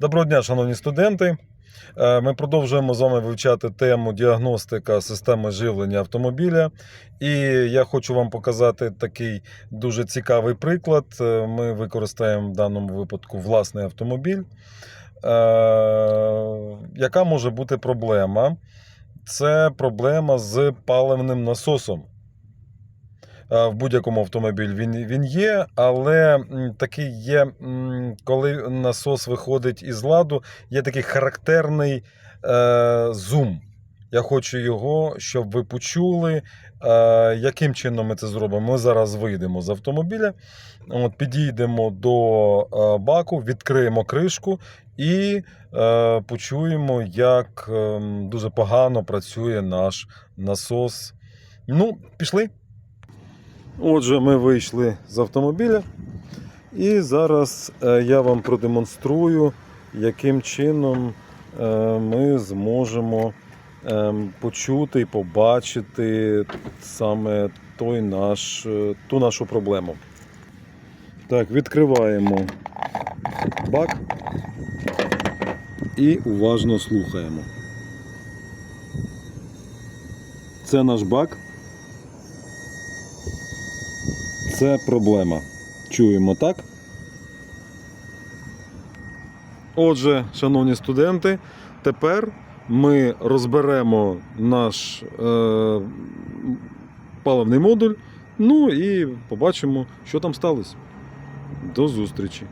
Доброго дня, шановні студенти. Е, Ми продовжуємо з вами вивчати тему діагностика системи живлення автомобіля. І я хочу вам показати такий дуже цікавий приклад. Е, Ми використаємо в даному випадку власний автомобіль. Е, Яка може бути проблема? Це проблема з паливним насосом. Е, В будь-якому автомобілі він, він є, але такий є, коли насос виходить із ладу, є такий характерний е, зум. Я хочу його, щоб ви почули, е, яким чином ми це зробимо. Ми зараз вийдемо з автомобіля, от, підійдемо до е, баку, відкриємо кришку і почуємо, як е, дуже погано працює наш насос. Ну, пішли. Отже, ми вийшли з автомобіля, і зараз е, я вам продемонструю, яким чином е, ми зможемо е, почути і побачити саме той наш, е, ту нашу проблему. Так, відкриваємо бак і уважно слухаємо. Це наш бак. Це проблема. Чуємо так. Отже, шановні студенти, тепер ми розберемо наш е, паливний модуль. Ну і побачимо, що там сталося. До зустрічі!